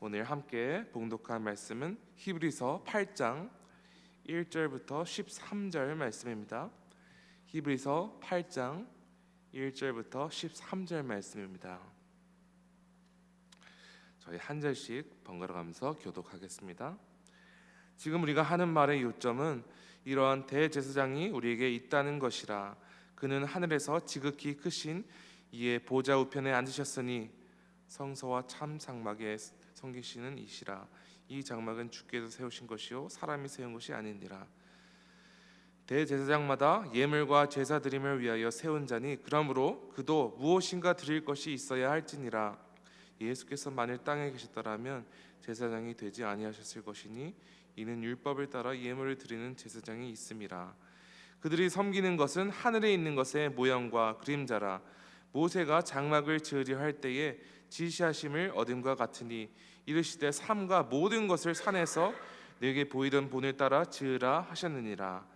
오늘 함께 봉독한 말씀은 히브리서 8장 1절부터 13절 말씀입니다. 히브리서 8장 1절부터 13절 말씀입니다. 저희 한 절씩 번갈아 가면서 교독하겠습니다. 지금 우리가 하는 말의 요점은 이러한 대제사장이 우리에게 있다는 것이라 그는 하늘에서 지극히 크신 이의 보좌 우편에 앉으셨으니 성서와 참 장막에 섬기시는 이시라. 이 장막은 주께서 세우신 것이요 사람이 세운 것이 아니니라. 대제사장마다 예물과 제사 드림을 위하여 세운 자니 그러므로 그도 무엇인가 드릴 것이 있어야 할지니라. 예수께서 만일 땅에 계셨더라면 제사장이 되지 아니하셨을 것이니 이는 율법을 따라 예물을 드리는 제사장이 있음이라. 그들이 섬기는 것은 하늘에 있는 것의 모형과 그림자라. 모세가 장막을 지으려 할 때에 지시하심을 얻음과 같으니 이르시되 삼가 모든 것을 산에서 내게 보이던 본을 따라 지으라 하셨느니라.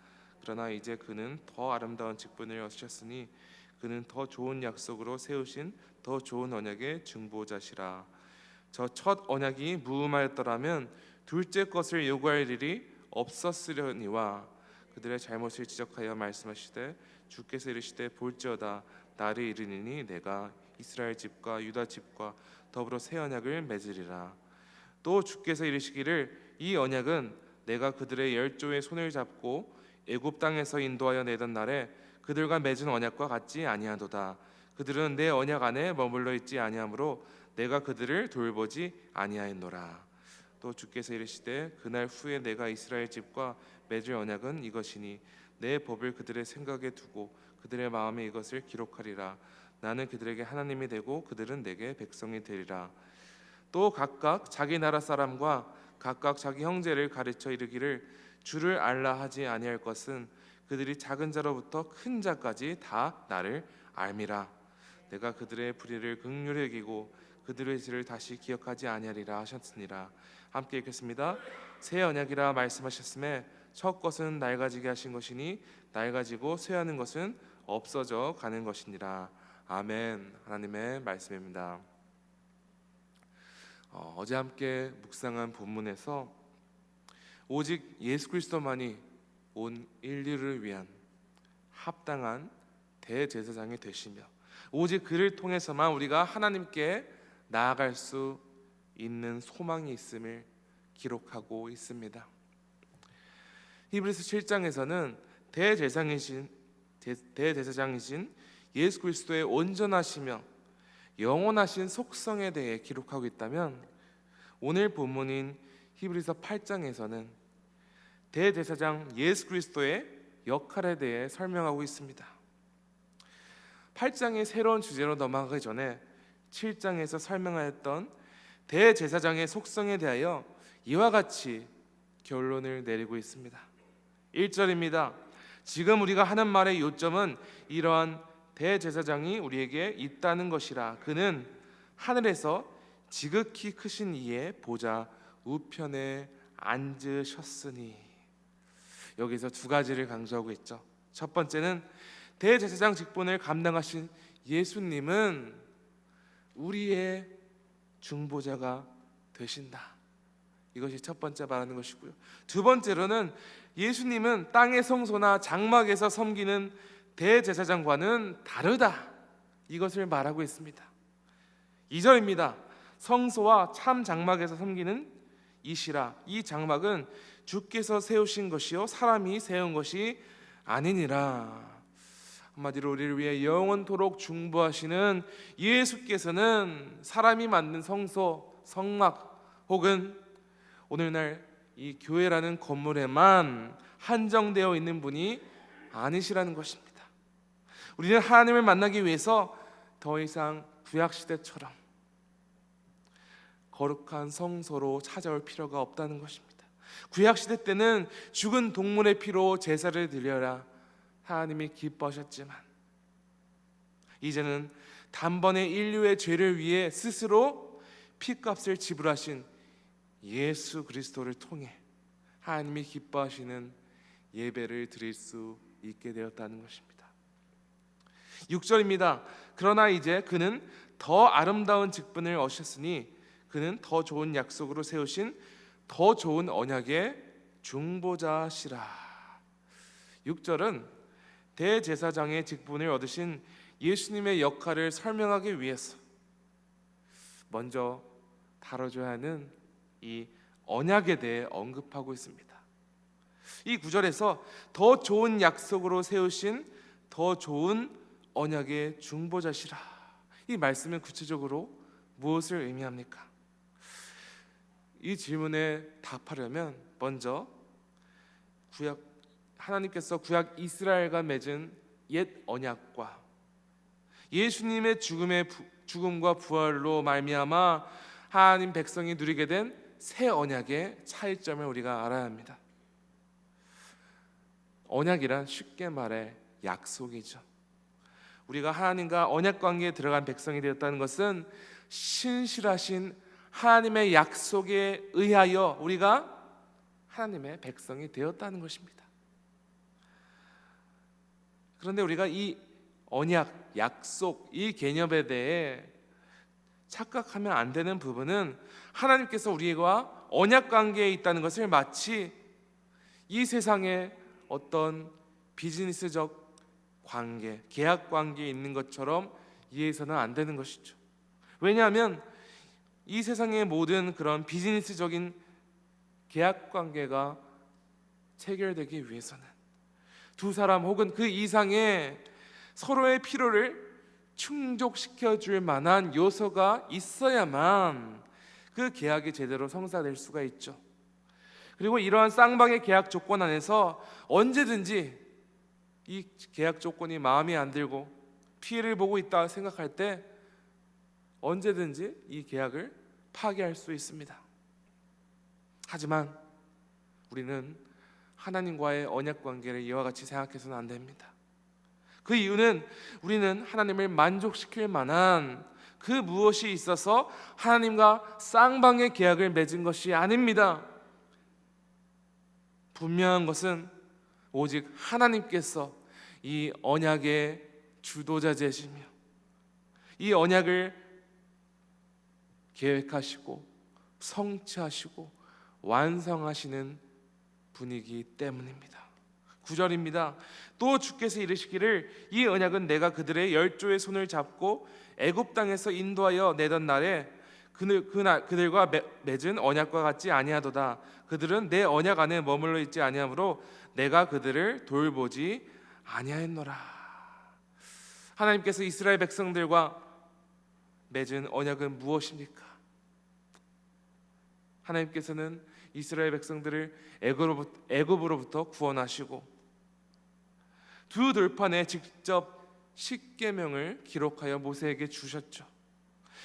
그러나 이제 그는 더 아름다운 직분을 얻으셨으니 그는 더 좋은 약속으로 세우신 더 좋은 언약의 중보자시라. 저 첫 언약이 무음하였더라면 둘째 것을 요구할 일이 없었으려니와 그들의 잘못을 지적하여 말씀하시되 주께서 이르시되 볼지어다 날이 이르니니 내가 이스라엘 집과 유다 집과 더불어 새 언약을 맺으리라. 또 주께서 이르시기를 이 언약은 내가 그들의 열조의 손을 잡고 애굽 땅에서 인도하여 내던 날에 그들과 맺은 언약과 같지 아니하도다. 그들은 내 언약 안에 머물러 있지 아니하므로 내가 그들을 돌보지 아니하였노라. 또 주께서 이르시되 그날 후에 내가 이스라엘 집과 맺을 언약은 이것이니 내 법을 그들의 생각에 두고 그들의 마음에 이것을 기록하리라 나는 그들에게 하나님이 되고 그들은 내게 백성이 되리라. 또 각각 자기 나라 사람과 각각 자기 형제를 가르쳐 이르기를 주를 알라 하지 아니할 것은 그들이 작은 자로부터 큰 자까지 다 나를 알미라. 내가 그들의 불의를 극률히 여기고 그들의 죄를 다시 기억하지 아니하리라 하셨으니라. 함께 읽겠습니다. 새 언약이라 말씀하셨음에 첫 것은 낡아지게 하신 것이니 낡아지고 쇠하는 것은 없어져 가는 것이니라 아멘 하나님의 말씀입니다 어, 어제 함께 묵상한 본문에서 오직 예수 그리스도만이 온 인류를 위한 합당한 대제사장이 되시며 오직 그를 통해서만 우리가 하나님께 나아갈 수 있는 소망이 있음을 기록하고 있습니다. 히브리서 7장에서는 대제사장이신 대제사장이신 예수 그리스도의 온전하시며 영원하신 속성에 대해 기록하고 있다면 오늘 본문인 히브리서 8장에서는 대제사장 예수 그리스도의 역할에 대해 설명하고 있습니다. 8장의 새로운 주제로 넘어가기 전에 7장에서 설명하였던 대제사장의 속성에 대하여 이와 같이 결론을 내리고 있습니다. 1절입니다. 지금 우리가 하는 말의 요점은 이러한 대제사장이 우리에게 있다는 것이라 그는 하늘에서 지극히 크신 이의 보좌 우편에 앉으셨으니 여기서 두 가지를 강조하고 있죠. 첫 번째는 대제사장 직분을 감당하신 예수님은 우리의 중보자가 되신다. 이것이 첫 번째 말하는 것이고요. 두 번째로는 예수님은 땅의 성소나 장막에서 섬기는 대제사장과는 다르다. 이것을 말하고 있습니다. 2절입니다. 성소와 참 장막에서 섬기는 이시라. 이 장막은 주께서 세우신 것이요 사람이 세운 것이 아니니라. 한마디로 우리를 위해 영원토록 중보하시는 예수께서는 사람이 만든 성소, 성막 혹은 오늘날 이 교회라는 건물에만 한정되어 있는 분이 아니시라는 것입니다. 우리는 하나님을 만나기 위해서 더 이상 구약 시대처럼 거룩한 성소로 찾아올 필요가 없다는 것입니다. 구약 시대 때는 죽은 동물의 피로 제사를 드려라 하나님이 기뻐하셨지만 이제는 단번에 인류의 죄를 위해 스스로 피값을 지불하신 예수 그리스도를 통해 하나님이 기뻐하시는 예배를 드릴 수 있게 되었다는 것입니다. 6절입니다. 그러나 이제 그는 더 아름다운 직분을 얻으셨으니 그는 더 좋은 약속으로 세우신 더 좋은 언약의 중보자시라. 6절은 대제사장의 직분을 얻으신 예수님의 역할을 설명하기 위해서 먼저 다뤄줘야 하는 이 언약에 대해 언급하고 있습니다. 이 구절에서 더 좋은 약속으로 세우신 더 좋은 언약의 중보자시라. 이 말씀은 구체적으로 무엇을 의미합니까? 이 질문에 답하려면 먼저 구약 하나님께서 구약 이스라엘과 맺은 옛 언약과 예수님의 죽음의 부, 죽음과 부활로 말미암아 하나님 백성이 누리게 된 새 언약의 차이점을 우리가 알아야 합니다. 언약이란 쉽게 말해 약속이죠. 우리가 하나님과 언약 관계에 들어간 백성이 되었다는 것은 신실하신 하나님의 약속에 의하여 우리가 하나님의 백성이 되었다는 것입니다. 그런데 우리가 이 언약, 약속 이 개념에 대해 착각하면 안 되는 부분은 하나님께서 우리와 언약 관계에 있다는 것을 마치 이 세상에 어떤 비즈니스적 관계, 계약 관계에 있는 것처럼 이해해서는 안 되는 것이죠. 왜냐하면 이 세상의 모든 그런 비즈니스적인 계약 관계가 체결되기 위해서는 두 사람 혹은 그 이상의 서로의 필요를 충족시켜 줄 만한 요소가 있어야만 그 계약이 제대로 성사될 수가 있죠. 그리고 이러한 쌍방의 계약 조건 안에서 언제든지 이 계약 조건이 마음에 안 들고 피해를 보고 있다 생각할 때 언제든지 이 계약을 파기할 수 있습니다. 하지만 우리는 하나님과의 언약 관계를 이와 같이 생각해서는 안 됩니다. 그 이유는 우리는 하나님을 만족시킬 만한 그 무엇이 있어서 하나님과 쌍방의 계약을 맺은 것이 아닙니다. 분명한 것은 오직 하나님께서 이 언약의 주도자제시며 이 언약을 계획하시고 성취하시고 완성하시는 분이기 때문입니다. 9절입니다. 또 주께서 이르시기를 이 언약은 내가 그들의 열조의 손을 잡고 애굽 땅에서 인도하여 내던 날에 그들 그날 그들과 매, 맺은 언약과 같지 아니하도다. 그들은 내 언약 안에 머물러 있지 아니하므로 내가 그들을 돌보지 아니하였노라. 하나님께서 이스라엘 백성들과 맺은 언약은 무엇입니까? 하나님께서는 이스라엘 백성들을 애굽으로부터 구원하시고 두 돌판에 직접 십계명을 기록하여 모세에게 주셨죠.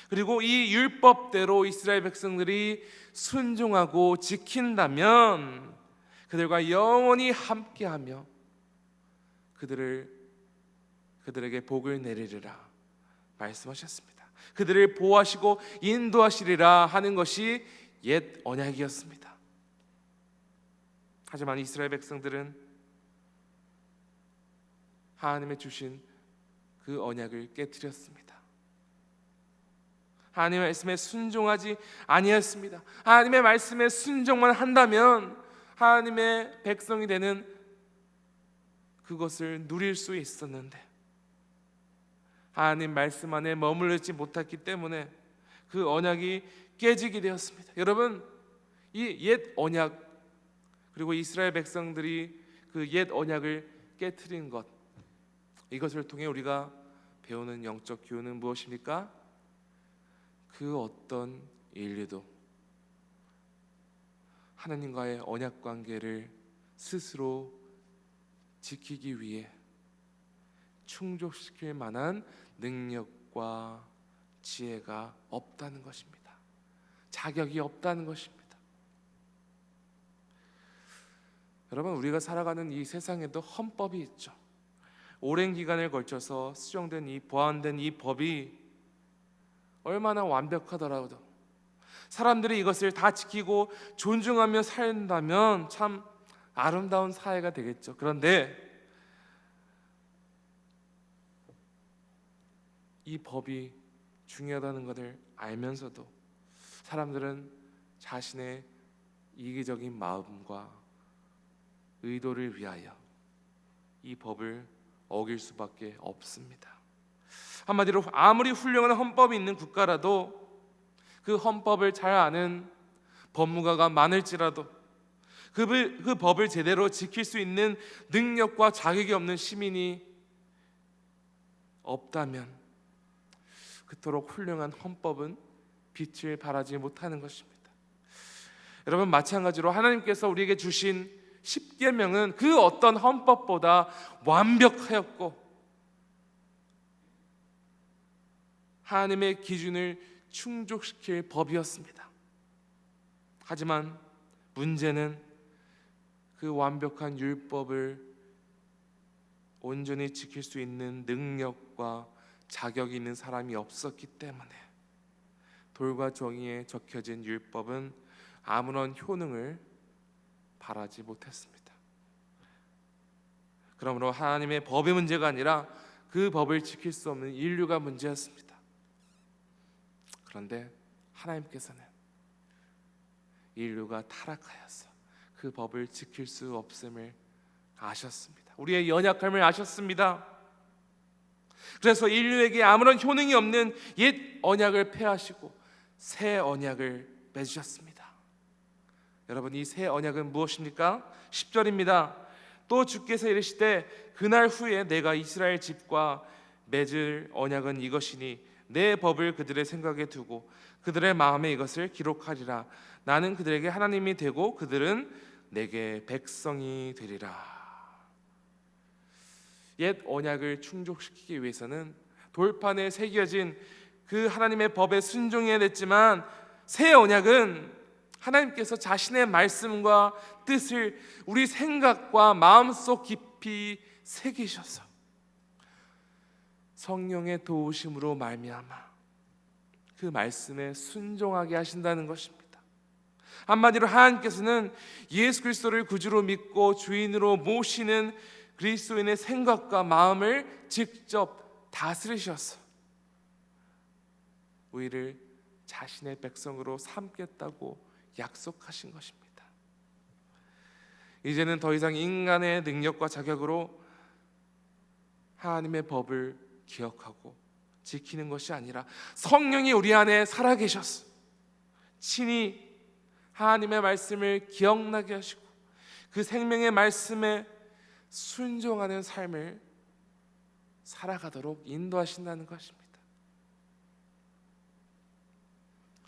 그리고 이 율법대로 이스라엘 백성들이 순종하고 지킨다면 그들과 영원히 함께하며 그들을 그들에게 복을 내리리라 말씀하셨습니다. 그들을 보호하시고 인도하시리라 하는 것이 옛 언약이었습니다. 하지만 이스라엘 백성들은 하나님의 주신 그 언약을 깨뜨렸습니다. 하나님의 말씀에 순종하지 아니했습니다. 하나님의 말씀에 순종만 한다면 하나님의 백성이 되는 그것을 누릴 수 있었는데 하나님 말씀 안에 머물르지 못했기 때문에 그 언약이 깨지게 되었습니다. 여러분 이 옛 언약 그리고 이스라엘 백성들이 그 옛 언약을 깨뜨린 것 이것을 통해 우리가 배우는 영적 교훈은 무엇입니까? 그 어떤 인류도 하나님과의 언약 관계를 스스로 지키기 위해 충족시킬 만한 능력과 지혜가 없다는 것입니다. 자격이 없다는 것입니다. 여러분 우리가 살아가는 이 세상에도 헌법이 있죠. 오랜 기간을 걸쳐서 수정된 이 보완된 이 법이 얼마나 완벽하더라도 사람들이 이것을 다 지키고 존중하며 산다면 참 아름다운 사회가 되겠죠. 그런데 이 법이 중요하다는 것을 알면서도 사람들은 자신의 이기적인 마음과 의도를 위하여 이 법을 어길 수밖에 없습니다. 한마디로 아무리 훌륭한 헌법이 있는 국가라도 그 헌법을 잘 아는 법무가가 많을지라도 그, 그 법을 제대로 지킬 수 있는 능력과 자격이 없는 시민이 없다면 그토록 훌륭한 헌법은 빛을 발하지 못하는 것입니다. 여러분 마찬가지로 하나님께서 우리에게 주신 십계명은 그 어떤 헌법보다 완벽하였고 하나님의 기준을 충족시킬 법이었습니다. 하지만 문제는 그 완벽한 율법을 온전히 지킬 수 있는 능력과 자격이 있는 사람이 없었기 때문에 돌과 종이에 적혀진 율법은 아무런 효능을 발하지 못했습니다. 그러므로 하나님의 법의 문제가 아니라 그 법을 지킬 수 없는 인류가 문제였습니다. 그런데 하나님께서는 인류가 타락하여서 그 법을 지킬 수 없음을 아셨습니다. 우리의 연약함을 아셨습니다. 그래서 인류에게 아무런 효능이 없는 옛 언약을 폐하시고 새 언약을 맺으셨습니다. 여러분 이 새 언약은 무엇입니까? 10절입니다. 또 주께서 이르시되 그날 후에 내가 이스라엘 집과 맺을 언약은 이것이니 내 법을 그들의 생각에 두고 그들의 마음에 이것을 기록하리라. 나는 그들에게 하나님이 되고 그들은 내게 백성이 되리라. 옛 언약을 충족시키기 위해서는 돌판에 새겨진 그 하나님의 법에 순종해야 됐지만 새 언약은 하나님께서 자신의 말씀과 뜻을 우리 생각과 마음속 깊이 새기셔서 성령의 도우심으로 말미암아 그 말씀에 순종하게 하신다는 것입니다. 한마디로 하나님께서는 예수 그리스도를 구주로 믿고 주인으로 모시는 그리스도인의 생각과 마음을 직접 다스리셔서 우리를 자신의 백성으로 삼겠다고 약속하신 것입니다. 이제는 더 이상 인간의 능력과 자격으로 하나님의 법을 기억하고 지키는 것이 아니라 성령이 우리 안에 살아계셔서 친히 하나님의 말씀을 기억나게 하시고 그 생명의 말씀에 순종하는 삶을 살아가도록 인도하신다는 것입니다.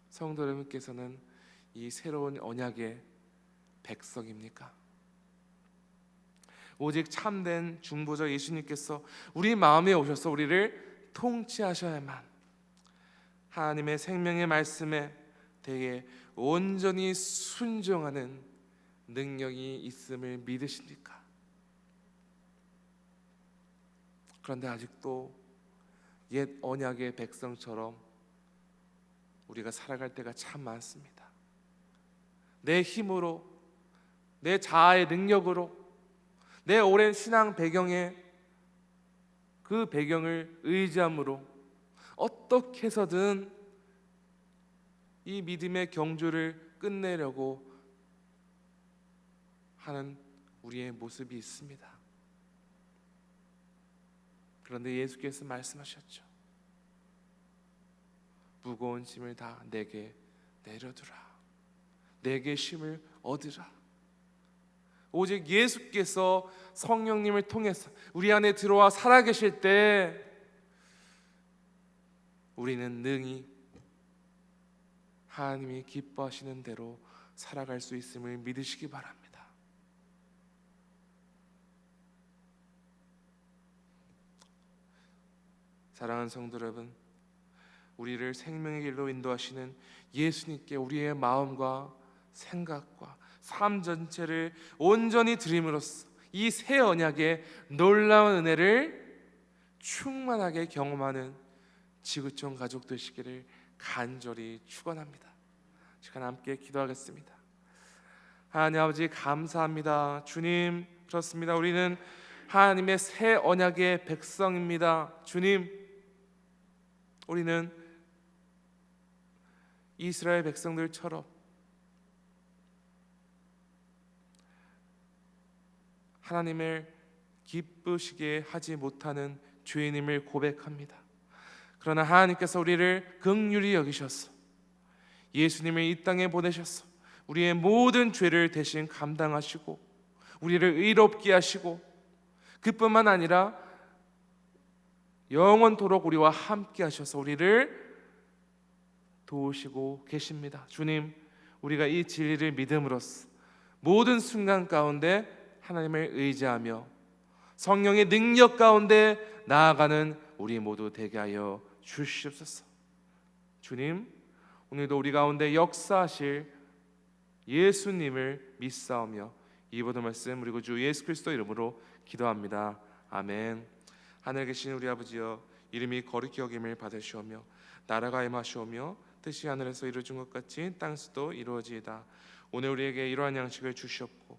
성도 여러분께서는 이 새로운 언약의 백성입니까? 오직 참된 중보자 예수님께서 우리 마음에 오셔서 우리를 통치하셔야만 하나님의 생명의 말씀에 대해 온전히 순종하는 능력이 있음을 믿으십니까? 그런데 아직도 옛 언약의 백성처럼 우리가 살아갈 때가 참 많습니다. 내 힘으로, 내 자아의 능력으로, 내 오랜 신앙 배경에 그 배경을 의지함으로 어떻게 해서든 이 믿음의 경주를 끝내려고 하는 우리의 모습이 있습니다. 그런데 예수께서 말씀하셨죠. 무거운 짐을 다 내게 내려두라. 내게 쉼을 얻으라. 오직 예수께서 성령님을 통해서 우리 안에 들어와 살아계실 때 우리는 능히 하나님이 기뻐하시는 대로 살아갈 수 있음을 믿으시기 바랍니다. 사랑하는 성도 여러분, 우리를 생명의 길로 인도하시는 예수님께 우리의 마음과 생각과 삶 전체를 온전히 드림으로써 이 새 언약의 놀라운 은혜를 충만하게 경험하는 지구촌 가족 되시기를 간절히 축원합니다. 시간 함께 기도하겠습니다. 하나님 아버지 감사합니다. 주님 그렇습니다. 우리는 하나님의 새 언약의 백성입니다. 주님 우리는 이스라엘 백성들처럼 하나님을 기쁘시게 하지 못하는 죄인임을 고백합니다. 그러나 하나님께서 우리를 긍휼히 여기셔서 예수님을 이 땅에 보내셔서 우리의 모든 죄를 대신 감당하시고 우리를 의롭게 하시고 그뿐만 아니라 영원토록 우리와 함께 하셔서 우리를 도우시고 계십니다. 주님, 우리가 이 진리를 믿음으로써 모든 순간 가운데 하나님을 의지하며 성령의 능력 가운데 나아가는 우리 모두 되게 하여 주시옵소서. 주님, 오늘도 우리 가운데 역사하실 예수님을 믿사오며 이 모든 말씀 그리고 주 예수 그리스도 이름으로 기도합니다. 아멘. 하늘 계신 우리 아버지여 이름이 거룩히 여김을 받으시오며 나라가 임하시오며 뜻이 하늘에서 이루어진 것 같이 땅에서도 이루어지이다. 오늘 우리에게 이러한 양식을 주시옵고